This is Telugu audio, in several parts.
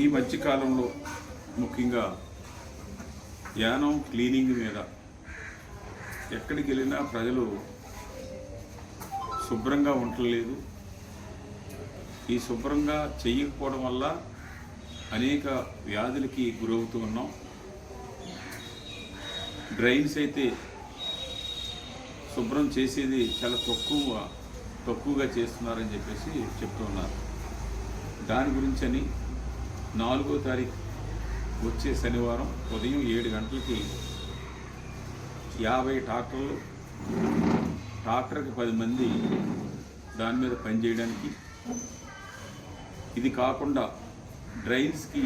ఈ మధ్యకాలంలో ముఖ్యంగా యానం క్లీనింగ్ మీద ఎక్కడికి వెళ్ళినా ప్రజలు శుభ్రంగా ఉండలేదు ఈ శుభ్రంగా చేయకపోవడం వల్ల అనేక వ్యాధులకి గురవుతూ ఉన్నాం. డ్రైన్స్ అయితే శుభ్రం చేసేది చాలా తక్కువ తక్కువగా చేస్తున్నారని చెప్పేసి చెప్తున్నారు దాని గురించి అని నాలుగో తారీఖు వచ్చే శనివారం ఉదయం ఏడు గంటలకి యాభై ట్రాక్టర్లు ట్రాక్టర్కి పది మంది దాని మీద పనిచేయడానికి ఇది కాకుండా డ్రైన్స్కి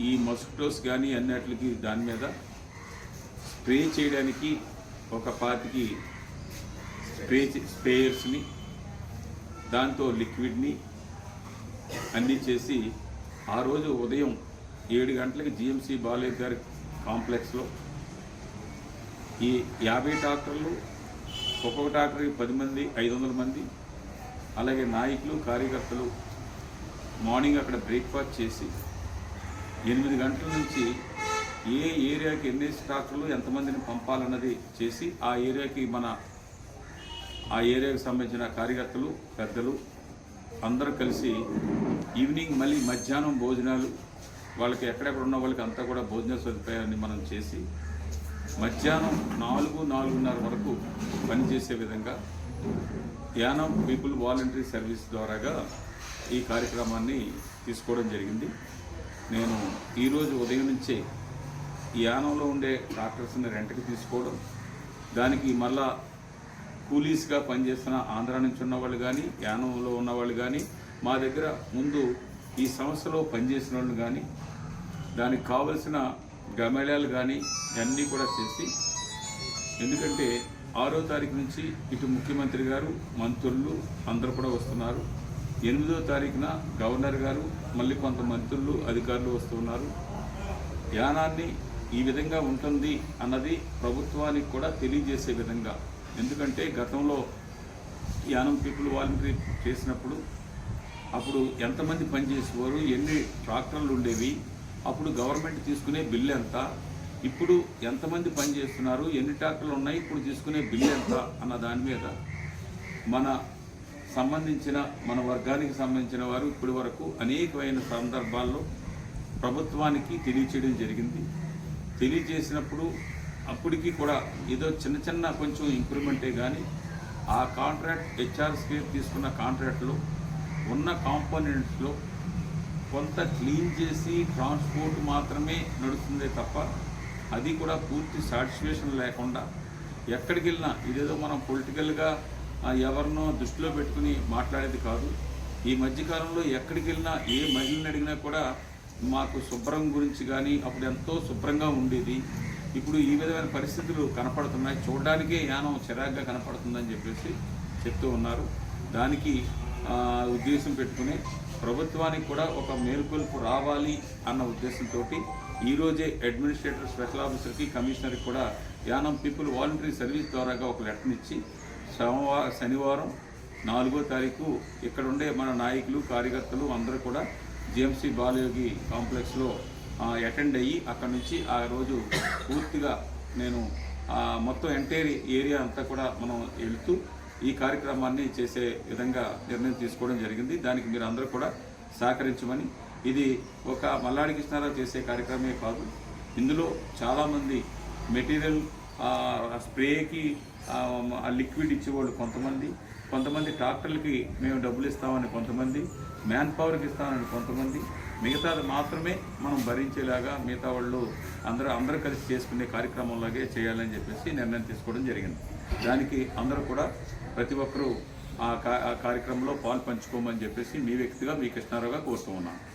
ఈ మస్కిటోస్ కానీ అన్నిటికి దాని మీద స్ప్రే చేయడానికి ఒక పాతికి స్ప్రే స్ప్రేయర్స్ని దాంతో లిక్విడ్ని అన్నీ చేసి ఆ రోజు ఉదయం ఏడు గంటలకి జిఎంసి బాలయ్య గారి కాంప్లెక్స్లో ఈ యాభై ట్రాక్టర్లు ఒక్కొక్క డాక్టర్కి పది మంది ఐదు వందల మంది అలాగే నాయకులు కార్యకర్తలు మార్నింగ్ అక్కడ బ్రేక్ఫాస్ట్ చేసి ఎనిమిది గంటల నుంచి ఏ ఏరియాకి ఎన్ని డాక్టర్లు ఎంతమందిని పంపాలన్నది చేసి ఆ ఏరియాకి మన ఆ ఏరియాకి సంబంధించిన కార్యకర్తలు పెద్దలు అందరూ కలిసి ఈవినింగ్ మళ్ళీ మధ్యాహ్నం భోజనాలు వాళ్ళకి ఎక్కడెక్కడ ఉన్న వాళ్ళకి అంతా కూడా భోజన సదుపాయాన్ని మనం చేసి మధ్యాహ్నం నాలుగు నాలుగున్నర వరకు పనిచేసే విధంగా యానం పీపుల్ వాలంటరీ సర్వీస్ ద్వారాగా ఈ కార్యక్రమాన్ని తీసుకోవడం జరిగింది. నేను ఈరోజు ఉదయం నుంచే యానంలో ఉండే డాక్టర్స్ని రెంట్కి తీసుకోవడం దానికి మళ్ళా కూలీస్గా పనిచేస్తున్న ఆంధ్ర నుంచి ఉన్న వాళ్ళు కానీ యానంలో ఉన్న వాళ్ళు కానీ మా దగ్గర ముందు ఈ సంస్థలో పనిచేసిన వాళ్ళు కానీ దానికి కావలసిన గమేళాలు కానీ ఇవన్నీ కూడా చేసి ఎందుకంటే ఆరో తారీఖు నుంచి ఇటు ముఖ్యమంత్రి గారు మంత్రులు అందరూ కూడా వస్తున్నారు. ఎనిమిదో తారీఖున గవర్నర్ గారు మళ్ళీ కొంత మంత్రులు అధికారులు వస్తున్నారు. యానాన్ని ఈ విధంగా ఉంటుంది అన్నది ప్రభుత్వానికి కూడా తెలియజేసే విధంగా. ఎందుకంటే గతంలో యానం పీపుల్ వాలంటరీ చేసినప్పుడు అప్పుడు ఎంతమంది పనిచేసేవారు ఎన్ని ట్రాక్టర్లు ఉండేవి అప్పుడు గవర్నమెంట్ తీసుకునే బిల్లు ఎంత ఇప్పుడు ఎంతమంది పనిచేస్తున్నారు ఎన్ని ట్రాక్టర్లు ఉన్నాయి ఇప్పుడు తీసుకునే బిల్లు ఎంత అన్న దాని మీద మన సంబంధించిన మన వర్గానికి సంబంధించిన వారు ఇప్పటి వరకు అనేకమైన సందర్భాల్లో ప్రభుత్వానికి తెలియచేయడం జరిగింది. తెలియజేసినప్పుడు అప్పటికి కూడా ఏదో చిన్న చిన్న కొంచెం ఇంప్రూవ్మెంటే కానీ ఆ కాంట్రాక్ట్ హెచ్ఆర్ స్కేర్ తీసుకున్న కాంట్రాక్ట్లో ఉన్న కాంపోనెంట్స్లో కొంత క్లీన్ చేసి ట్రాన్స్పోర్ట్ మాత్రమే నడుస్తుందే తప్ప అది కూడా పూర్తి సాటిస్ఫాక్షన్ లేకుండా ఎక్కడికి వెళ్ళినా ఇదేదో మనం పొలిటికల్గా ఎవరినో దృష్టిలో పెట్టుకుని మాట్లాడేది కాదు. ఈ మధ్యకాలంలో ఎక్కడికి వెళ్ళినా ఏ మహిళని అడిగినా కూడా మాకు శుభ్రం గురించి కానీ అప్పుడు ఎంతో శుభ్రంగా ఉండేది. ఇప్పుడు ఈ విధమైన పరిస్థితులు కనపడుతున్నాయి. చూడడానికే యానం చిరాగ్గా కనపడుతుందని చెప్పేసి చెప్తూ ఉన్నారు. దానికి ఉద్దేశం పెట్టుకుని ప్రభుత్వానికి కూడా ఒక మేల్కొల్పు రావాలి అన్న ఉద్దేశంతో ఈరోజే అడ్మినిస్ట్రేటర్ స్పెషల్ ఆఫీసర్కి కమిషనర్కి కూడా యానం పీపుల్ వాలంటరీ సర్వీస్ ద్వారాగా ఒక లెటర్ని ఇచ్చి సోమవారం శనివారం నాలుగో తారీఖు ఇక్కడ ఉండే మన నాయకులు కార్యకర్తలు అందరూ కూడా జిఎంసీ బాలయోగి కాంప్లెక్స్లో అటెండ్ అయ్యి అక్కడ నుంచి ఆ రోజు పూర్తిగా నేను మొత్తం ఎంటైర్ ఏరియా అంతా కూడా మనం వెళ్తూ ఈ కార్యక్రమాన్ని చేసే విధంగా నిర్ణయం తీసుకోవడం జరిగింది. దానికి మీరు అందరూ కూడా సహకరించమని. ఇది ఒక మల్లాడి కృష్ణారావు చేసే కార్యక్రమే కాదు. ఇందులో చాలామంది మెటీరియల్ స్ప్రేకి ఆ, లిక్విడ్ ఇచ్చేవాళ్ళు కొంతమంది. కొంతమంది ట్రాక్టర్లకి మేము డబ్బులు ఇస్తామని కొంతమంది. మ్యాన్ పవర్కి ఇస్తామని కొంతమంది. మిగతాది మాత్రమే మనం భరించేలాగా మిగతా వాళ్ళు అందరూ అందరూ కలిసి చేసుకునే కార్యక్రమంలాగే చేయాలని చెప్పేసి నిర్ణయం తీసుకోవడం జరిగింది. దానికి అందరూ కూడా ప్రతి ఒక్కరూ ఆ కా- కార్యక్రమంలో పాలు పంచుకోమని చెప్పేసి మీ వ్యక్తిగా మీ కృష్ణారావుగా కోరుతూ ఉన్నాను.